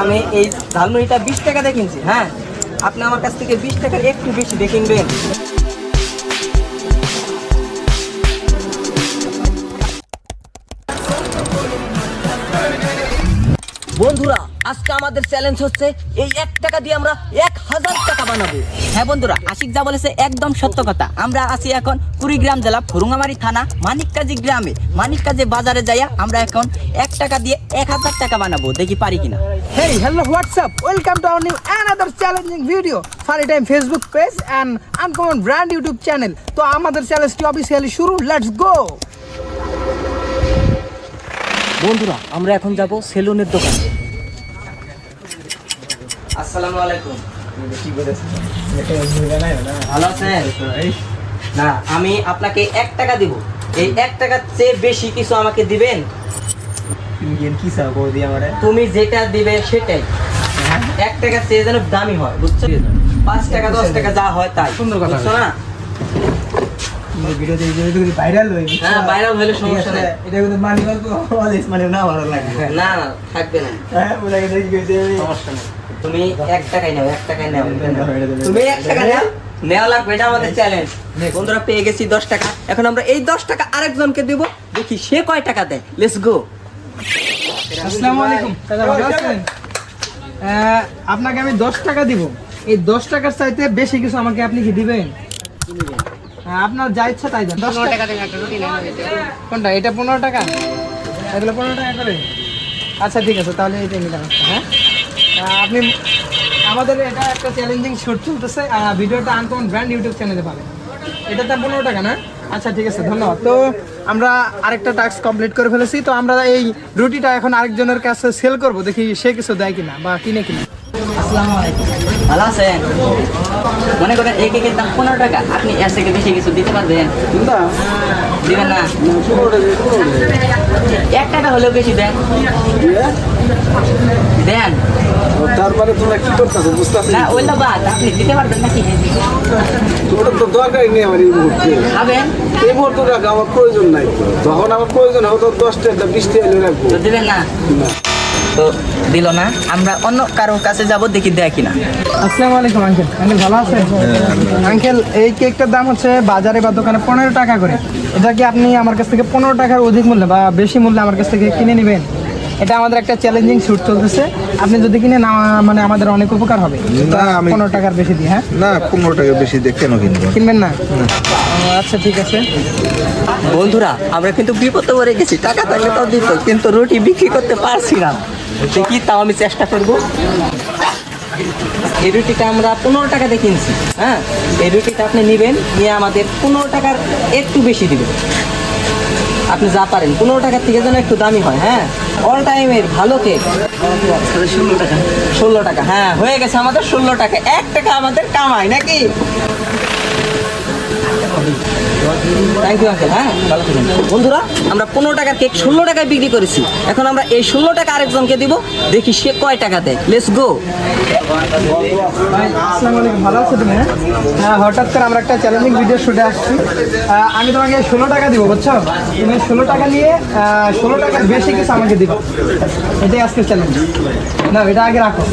আমি এই ঝালমুড়িটা বিশ টাকা কিনছি হ্যাঁ? আপনি আমার কাছ থেকে বিশ টাকার একটু বেশি কিনবেন আমাদের চ্যালেঞ্জ হচ্ছে এই এক টাকা দিয়ে আমরা এক হাজার টাকা বানাবো। হ্যাঁ বন্ধুরা আশিক যা বলেছে একদম সত্য কথা। আমরা আছি এখন কুড়িগ্রাম জেলা ফরুঙ্গামারি থানা মানিককাজি গ্রামে। মানিককাজি বাজারে যাইয়া আমরা এখন এক টাকা দিয়ে এক হাজার টাকা বানাবো। দেখি পারি কিনা। Hey, hello, what's up? Welcome to our new another challenging video. Funny Time Facebook page and Uncommon Brand YouTube channel. তো আমাদের চ্যালেঞ্জটি অফিসিয়ালি শুরু। লেটস গো বন্ধুরা আমরা এখন যাব সেলুনের দোকানে। আসসালামু আলাইকুম ভালো আছেন না আমি আপনাকে এক টাকা দিব এই এক টাকার চেয়ে বেশি কিছু আমাকে দিবেন তুমি যেটা দিবে সেটাই এক টাকার চেয়ে যেন দামি হয় বুঝছ পাঁচ টাকা দশ টাকা যা হয় তাই সুন্দর কথা। বুঝছ না ভাইরাল হয়ে হ্যাঁ বাইরে হলে সমস্যা নেই এটা কিন্তু মানি মানে না ভালো লাগে না না থাকবে না হ্যাঁ বলে সমস্যা নেই তুমি এক টাকায় নাও এক টাকায় নাও। তুমি এক টাকা নাও নেওয়া লাগবে এটা আমাদের চ্যালেঞ্জ বন্ধুরা পেয়ে গেছি দশ টাকা। এখন আমরা এই দশ টাকা আরেকজনকে দেবো। দেখি সে কয় টাকা দেয়। লেটস গো আসসালামু আলাইকুম। দাদা ভালো আছেন? আহ, আপনাকে আমি দশ টাকা দিব। এই দশ টাকার চাইতে বেশি কিছু আমাকে আপনি কি দিবেন? হ্যাঁ, আপনার যা ইচ্ছা তাই দেন। দশ টাকা কোনটা? এটা পনেরো টাকা? এগুলো পনেরো টাকা করে? আচ্ছা ঠিক আছে তাহলে এইটা নিলাম হ্যাঁ? আপনি আমাদের এটা একটা চ্যালেঞ্জিং শুট চলতেছে ভিডিওটা আনকমন ব্র্যান্ড ইউটিউব চ্যানেলে পাবেন। এটা তো পনেরো টাকা না? আচ্ছা ঠিক আছে ধন্যবাদ। তো আমরা আরেকটা টাস্ক কমপ্লিট করে ফেলেছি তো আমরা এই রুটিটা এখন আরেকজনের কাছে সেল করব দেখি সে কিছু দেয় কিনা বা কিনে কিনা। আসসালামু আলাইকুম। ভালো আছেন? মনে করেন এক একের দাম পনেরো টাকা আপনি এর থেকে বেশি কিছু দিতে পারবেন? দিবেন না? এক টাকা হলেও বেশি দেন। তারপরে তোমরা কি করতেছো? বুঝতেছি না ওইটা বাদ আপনি দিতে পারবেন নাকি? ওটা তো দরকারই নেই আমার এই মুহূর্তে। এই মুহূর্তে রাখা আমার প্রয়োজন নাই। যখন আমার প্রয়োজন হবে তো দশ টাকা বিশ টাকা রাখব। দিবেন না? তো দিল না। আমরা অন্য কারও কাছে যাব দেখি দেয় কিনা। আসসালামু আলাইকুম আঙ্কেল আঙ্কেল ভালো আছেন? আঙ্কেল এই কেকটার দাম হচ্ছে বাজারে বা দোকানে পনেরো টাকা করে। এটা কি আপনি আমার কাছ থেকে পনেরো টাকার অধিক মূল্যে বা বেশি মূল্যে আমার কাছ থেকে কিনে নেবেন? এটা আমাদের একটা চ্যালেঞ্জিং শুট চলতেছে। আপনি যদি কিনে না মানে আমাদের অনেক উপকার হবে। না, আমি- পনেরো টাকার বেশি দিয়ে হ্যাঁ? না পনেরো টাকা বেশি দিয়ে কেন কিনবো? কিনবেন না। ও, আচ্ছা ঠিক আছে। বন্ধুরা আমরা কিন্তু বিপদে পড়ে গেছি। টাকা থাকলে তাও দিত কিন্তু রুটি বিক্রি করতে পারছি না। দেখি তাও আমি চেষ্টা করব। এই রুটিটা আমরা পনেরো টাকা দিয়ে কিনছি হ্যাঁ? এই রুটিটা আপনি নেবেন নিয়ে আমাদের পনেরো টাকার একটু বেশি দিবেন। আপনি যা পারেন। পনেরো টাকার থেকে যেন একটু দামি হয় হ্যাঁ? অল টাইমের ভালো কেক ষোলো টাকা ষোলো টাকা হ্যাঁ হয়ে গেছে আমাদের ষোলো টাকা। এক টাকা আমাদের কামাই, নাকি? থ্যাংক ইউ আঙ্কেল হ্যাঁ? ভালো থাকবেন। বন্ধুরা, আমরা পনেরো টাকার কেক ষোলো টাকায় বিক্রি করেছি। এখন আমরা এই ষোলো টাকা আরেকজনকে দিব। দেখি সে কয় টাকা দেয়। লেটস গো ভালো আছো তুমি? হ্যাঁ? হঠাৎ করে আমরা একটা চ্যালেঞ্জিং ভিডিও শুটে আসছি। আমি তোমাকে ষোলো টাকা দিব, বুঝছ? তুমি ষোলো টাকা নিয়ে ষোলো টাকার বেশি কিছু আমাকে দিবে। এটাই আজকের চ্যালেঞ্জ না এটা আগে রাখো।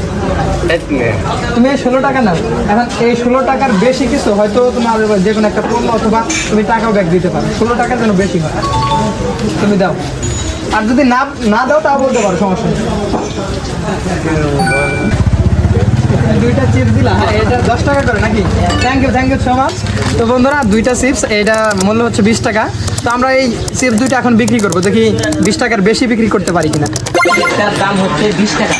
তুমি ষোলো টাকা নাও। এখন এই ষোলো টাকার বেশি কিছু হয়তো তোমার যে কোনো একটা পণ্য অথবা তুমি টাকাও ব্যাগ দিতে পারো। ষোলো টাকা যেন বেশি হয়। তুমি দাও। আর যদি না না দাও, তাও বলতে পারো, সমস্যা নেই। দুইটা চিপস দিলাম হ্যাঁ এটা দশ টাকা করে নাকি? Thank you thank you so much তো বন্ধুরা, দুইটা চিপস এটা মূল্য হচ্ছে বিশ টাকা। তো আমরা এই চিপস দুইটা এখন বিক্রি করব। দেখি বিশ টাকার বেশি বিক্রি করতে পারি কিনা। এটার দাম হচ্ছে বিশ টাকা।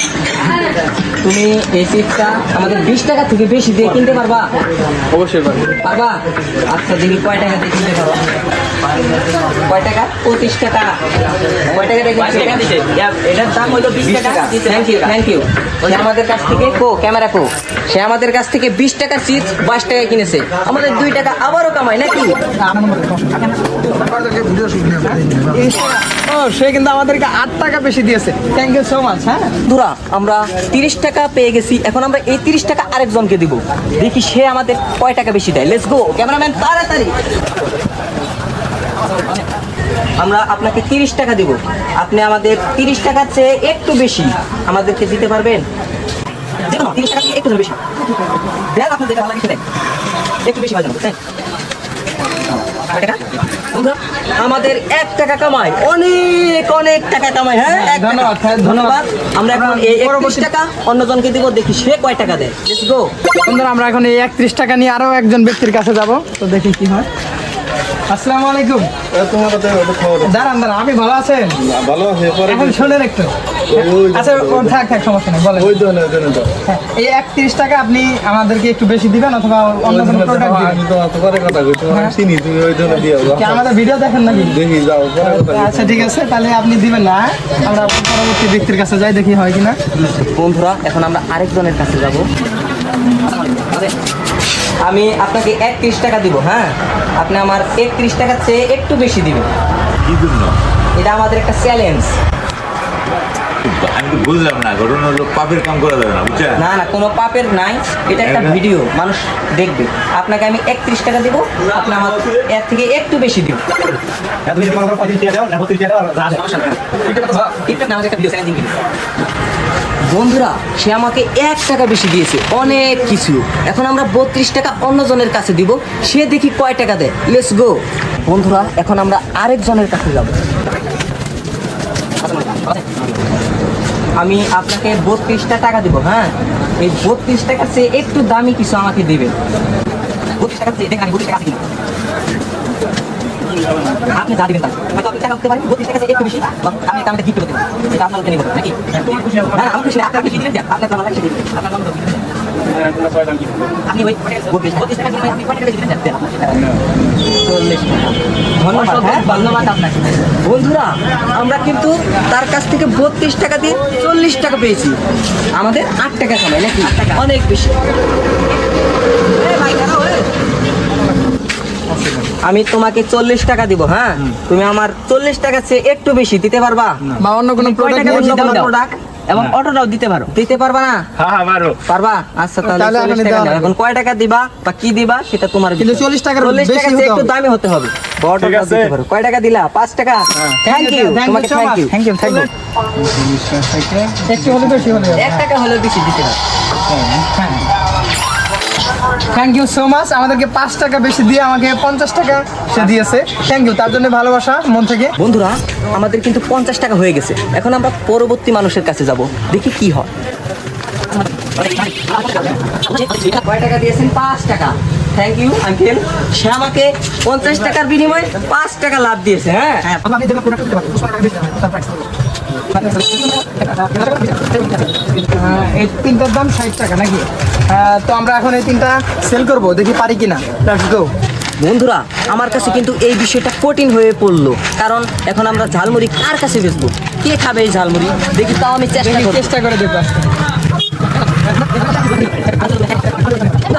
তুমি এই চিপটা আমাদের বিশ টাকা থেকে বেশি দিয়ে কিনতে পারবা? অবশ্যই পারবা। আচ্ছা দেখি কয় টাকা দিয়ে কিনতে পারবা কয় টাকা? পঁচিশ টাকা। কয় টাকা দিয়ে এটার দাম হলো বিশ টাকা। থ্যাংক ইউ থ্যাংক ইউ সে আমাদের কাছ থেকে কো ক্যামেরা কো। সে আমাদের কাছ থেকে বিশ টাকার চিপস বাইশ টাকায় কিনেছে। আমাদের দুই টাকা আবারও কামাই নাকি? সে কিন্তু আমাদেরকে আট টাকা বেশি দিয়েছে। থ্যাংক ইউ সো মাচ হ্যাঁ? আমরা তিরিশ টাকা পেয়ে গেছি। এখন আমরা এই তিরিশ টাকা আরেকজনকে দিব। দেখি সে আমাদের কয় টাকা বেশি দেয়। লেটস গো ক্যামেরাম্যান, তাড়াতাড়ি। আমরা আপনাকে তিরিশ টাকা দিব। আপনি আমাদের তিরিশ টাকার চেয়ে একটু বেশি আমাদেরকে দিতে পারবেন। দেখুন, তিরিশ টাকা একটু বেশি। দেন আপনার একটু বেশি যাবে তাই কয় টাকা? বন্ধুরা, আমাদের এক টাকা কামাই। অনেক অনেক টাকা কামাই হ্যাঁ? ধন্যবাদ, ধন্যবাদ। আমরা এখন এই একত্রিশ টাকা অন্যজনকে দিব দেখি সে কয় টাকা দেয়। গো আমরা এখন এই একত্রিশ টাকা নিয়ে আরও একজন ব্যক্তির কাছে যাব। তো দেখি কি হয়। আসসালামু আলাইকুম। তোমার দাঁড়ান দাঁড়ান আপনি ভালো আছেন? ভালো আছে এখন শোনেন একটু। আচ্ছা থাক থাক সমস্যা নেই বলেন। ওই হ্যাঁ, এই একত্রিশ টাকা আপনি আমাদেরকে একটু বেশি দিবেন অথবা অন্য কোনো প্রোডাক্ট দিবেন? আমি তো অত কথা কই তোমার। চিনি তুমি ওই ধরনের দিও। কি আমাদের ভিডিও দেখেন নাকি? দেখি যাও। আচ্ছা ঠিক আছে তাহলে আপনি দিবেন না হ্যাঁ? আমরা পরবর্তী ব্যক্তির কাছে যাই দেখি হয় কিনা। বন্ধুরা এখন আমরা আরেকজনের কাছে যাব। আমি আপনাকে একত্রিশ টাকা দিব হ্যাঁ? আপনি আমার একত্রিশ টাকার চেয়ে একটু বেশি দিবেন। এটা আমাদের একটা চ্যালেঞ্জ আমি তো বুঝলাম না ঘটনা হলো পাপের কাম করা যাবে না বুঝছেন? না না কোনো পাপের নাই এটা একটা ভিডিও মানুষ দেখবে। আপনাকে আমি একত্রিশ টাকা দিব আপনি আমার এর থেকে একটু বেশি দিব একটু না, একটা। বন্ধুরা, সে আমাকে এক টাকা বেশি দিয়েছে, অনেক কিছু। এখন আমরা বত্রিশ টাকা অন্যজনের কাছে দিব, সে দেখি কয় টাকা দেয়। লেটস গো বন্ধুরা, এখন আমরা আরেকজনের কাছে যাব। আমি আপনাকে বত্রিশটা টাকা দিব হ্যাঁ? এই বত্রিশ টাকার চেয়ে একটু দামি কিছু আমাকে দিবেন। বত্রিশ টাকার চেয়ে দেখেন বত্রিশ টাকা। আপনি যা দিবেন হয়তো আপনি টাকা দিতে পারেন বত্রিশ টাকা একটু বেশি আমি এটা আমাকে গিফট করতে পারি এটা আপনার নাকি? হ্যাঁ আমার খুশি আপনার খুশি। আপনার আমার লাগে দিবেন। আপনার নাম আপনি ওই বত্রিশ বত্রিশ টাকা আপনি কয় টাকা দিবেন। চল্লিশ টাকা। ধন্যবাদ হ্যাঁ। আপনাকে। বন্ধুরা আমরা কিন্তু তার কাছ থেকে বত্রিশ টাকা দিয়ে চল্লিশ টাকা পেয়েছি। আমাদের আট টাকা কামাই নাকি? অনেক বেশি। আমি তোমাকে চল্লিশ টাকা দিব হ্যাঁ? তুমি আমার চল্লিশ টাকা চেয়ে একটু বেশি দিতে পারবা? বা অন্য কোনো প্রোডাক্ট টাকা এবং অটোটাও দিতে পারো। দিতে পারবা না? হ্যাঁ হ্যাঁ পারো। পারবা? আচ্ছা তাহলে তাহলে 40 এখনই টাকা দেওয়া নাও। লাগবে। এখন কয় টাকা দিবা বা কি দিবা সেটা তোমার কিন্তু বিষয়। 40 টাকার 40 বেশি টাকার হতে চেয়ে একটু। দামি হতে হবে। দিতে পারো। কয় টাকা দিলা? পাঁচ টাকা? থ্যাংক ইউ তোমাকে thank you thank you thank you একটু হলে বেশি হলে এক টাকা হলেও বেশি দিতে পারো। থ্যাংক ইউ সো মাচ আমাদেরকে পাঁচ টাকা বেশি দিয়ে আমাকে পঞ্চাশ টাকা সে দিয়েছে। থ্যাংক ইউ তার জন্য ভালোবাসা মন থেকে। বন্ধুরা আমাদের কিন্তু পঞ্চাশ টাকা হয়ে গেছে। এখন আমরা পরবর্তী মানুষের কাছে যাব দেখি কি হয়। কয় টাকা দিয়েছেন? পাঁচ টাকা। থ্যাংক ইউ আঙ্কেল সে আমাকে পঞ্চাশ টাকার বিনিময়ে পাঁচ টাকা লাভ দিয়েছে হ্যাঁ? আহ, এই তিনটার দাম ষাট টাকা নাকি? তো আমরা এখন এই তিনটা সেল করব দেখি পারি কিনা। লেটস গো বন্ধুরা আমার কাছে কিন্তু এই বিষয়টা কঠিন হয়ে পড়ল। কারণ এখন আমরা ঝালমুড়ি কার কাছে বেচবো? কে খাবে এই ঝালমুড়ি? দেখি তাও আমি চেষ্টা চেষ্টা করে দেখো।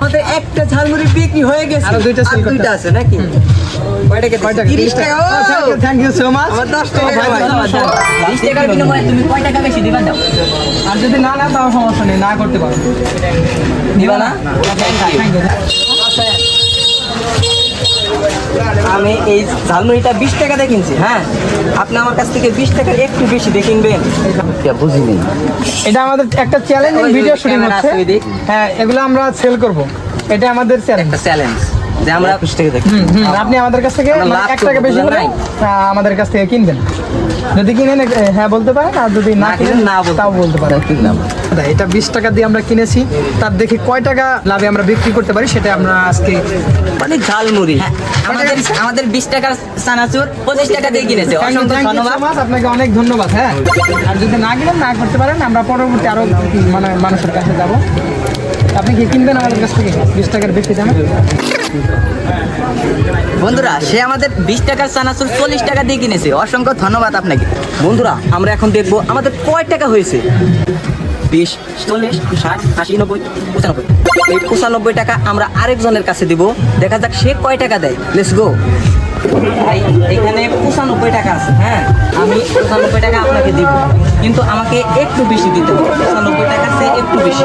আমাদের একটা ঝালমুড়ি বিক্রি হয়ে গেছে। আর দুইটা sell দুইটা আছে নাকি? কয় টাকা। কয় টাকা থ্যাংক ইউ সো মাচ আমার টাকা টাকার বিনিময়ে তুমি কয় টাকা বেশি দিবা? দাও। আর যদি না না তাও সমস্যা নেই না করতে পারো। দিবা না? থ্যাংক ইউ আমি এই ঝালমুড়িটা বিশ টাকা দিয়ে কিনছি হ্যাঁ? আপনি আমার কাছ থেকে বিশ টাকা একটু বেশি দিয়ে কিনবেন। বুঝিনি। এটা আমাদের একটা চ্যালেঞ্জ ভিডিও শুটিং হচ্ছে। আছে হ্যাঁ এগুলো আমরা সেল করব। এটা আমাদের চ্যালেঞ্জ একটা চ্যালেঞ্জ যে আমরা দেখি। আপনি আমাদের কাছ থেকে মানে এক টাকা বেশি হলে আমাদের কাছ থেকে কিনবেন। যদি কিনেন হ্যাঁ বলতে পারেন আর যদি না কিনেন না বলতে তাও বলতে পারেন। কিনলাম। এটা বিশ টাকা দিয়ে আমরা কিনেছি। তার দেখি কয় টাকা লাভে আমরা বিক্রি করতে পারি সেটা আমরা আজকে মানে ঝালমুড়ি। আমাদের আমাদের বিশ টাকার চানাচুর পঁচিশ টাকা দিয়ে কিনেছে। অসংখ্য ধন্যবাদ। আপনাকে অনেক ধন্যবাদ হ্যাঁ। আর যদি না কিনেন না করতে পারেন আমরা পরবর্তী আরও মানে মানুষের কাছে যাব। আপনি কি কিনবেন আমাদের কাছ থেকে? বিশ টাকার বেশি দামে? বন্ধুরা, সে আমাদের বিশ টাকার চানাচুর চল্লিশ টাকা দিয়ে কিনেছে। অসংখ্য ধন্যবাদ আপনাকে। বন্ধুরা, আমরা এখন দেখব আমাদের কয় টাকা হয়েছে? বিশ, চল্লিশ, ষাট, আশি, নব্বই, পঁচানব্বই। এই পঁচানব্বই টাকা আমরা আরেকজনের কাছে দিব। দেখা যাক সে কয় টাকা দেয়। লেটস গো এখানে পঁচানব্বই টাকা আছে হ্যাঁ? আমি পঁচানব্বই টাকা আপনাকে দিব। কিন্তু আমাকে একটু বেশি দিতে হবে। পঁচানব্বই টাকার চেয়ে একটু বেশি।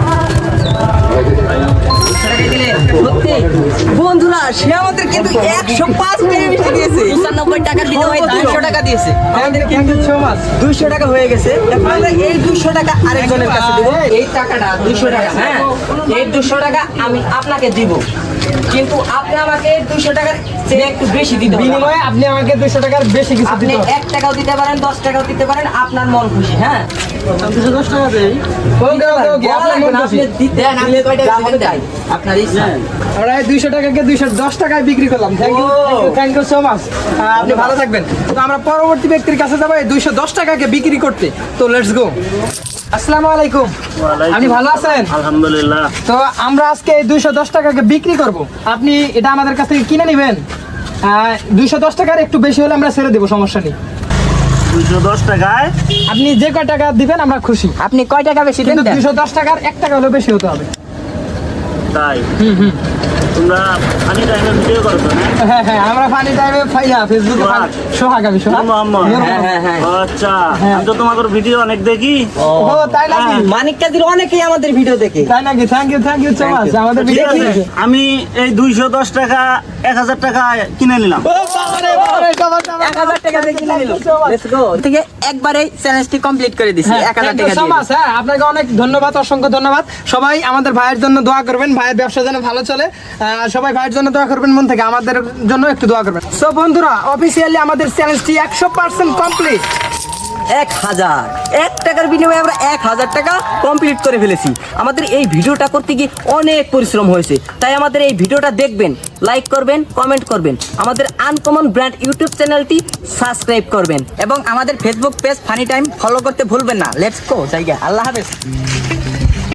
সত্যি? বন্ধুরা সে আমাদের কিন্তু একশো পাঁচ টাকা বেশি দিয়েছে। পঁচানব্বই টাকা দিতে হয় দুশো টাকা দিয়েছে। আমাদের কিন্তু দুইশো টাকা হয়ে গেছে। এখন আমরা এই দুশো টাকা আরেকজনের কাছে দেবো। এই টাকাটা দুশো টাকা হ্যাঁ? এই দুশো টাকা আমি আপনাকে দিব। কিন্তু আপনি আমাকে দুইশো টাকার চেয়ে একটু বেশি দিতে বিনিময়ে আপনি আমাকে দুশো টাকার বেশি কিছু আপনি দিতে এক টাকাও দিতে পারেন দশ টাকাও দিতে পারেন আপনার মন খুশি হ্যাঁ? আমরা দুইশো টাকাকে দুইশো দশ টাকায় বিক্রি করলাম। Thank you thank you so much আপনি ভালো থাকবেন। তো আমরা পরবর্তী ব্যক্তির কাছে যাব দুইশো দশ টাকাকে বিক্রি করতে। তো লেটস গো আসসালামু আলাইকুম। আপনি ভালো আছেন? আলহামদুলিল্লাহ। তো আমরা আজকে দুইশো দশ টাকাকে বিক্রি করব। আপনি এটা আমাদের কাছ থেকে কিনে নেবেন। দুইশো দশ টাকার একটু বেশি হলে আমরা ছেড়ে দেবো সমস্যা নেই। দুইশো দশ টাকায়? আপনি যে কয় টাকা দিবেন আমরা খুশি। আপনি কয় টাকা বেশি দেন? কিন্তু দুইশো দশ টাকার এক টাকা হলেও বেশি হতে হবে। তাই? তোমরা পানি টাইমে ভিডিও করছ না হ্যাঁ? হ্যাঁ আমরা ফানি টাইমে ফাইয়া ফেসবুকে সোহাগ। সোহাগ আমি সোহাগ। মোহাম্মদ হ্যাঁ, হ্যাঁ, হ্যাঁ। আচ্ছা আমি তো তোমাদের ভিডিও অনেক দেখি। ও তাই নাকি? মানিক কাদির অনেকেই আমাদের ভিডিও দেখে। তাই নাকি? Thank you thank you so much আমাদের ভিডিও আমি এই দুইশো দশ টাকা এক হাজার টাকা কিনে নিলাম। ও বাবারে বাবারে সবার সবার এক হাজার টাকা দিয়ে কিনে নিল Let's go. থেকে একবারে চ্যালেঞ্জটি কমপ্লিট করে দিছি এক হাজার টাকা দিয়ে। হ্যাঁ আপনাকে অনেক ধন্যবাদ অসংখ্য ধন্যবাদ। সবাই আমাদের ভাইয়ের জন্য দোয়া করবেন ভাইয়ের ব্যবসা যেন ভালো চলে। সবাই ভাইয়ের জন্য দোয়া করবেন মন থেকে, আমাদের জন্য একটু দোয়া করবেন। সো বন্ধুরা অফিসিয়ালি আমাদের চ্যালেঞ্জটি একশো পার্সেন্ট কমপ্লিট এক হাজার। এক টাকার বিনিময়ে আমরা এক হাজার টাকা কমপ্লিট করে ফেলেছি। আমাদের এই ভিডিওটা করতে গিয়ে অনেক পরিশ্রম হয়েছে। তাই আমাদের এই ভিডিওটা দেখবেন লাইক করবেন কমেন্ট করবেন। আমাদের আনকমন ব্র্যান্ড ইউটিউব চ্যানেলটি সাবস্ক্রাইব করবেন। এবং আমাদের Facebook page funny time follow করতে ভুলবেন না। লেটস গো জায়গা। আল্লাহ হাফেজ।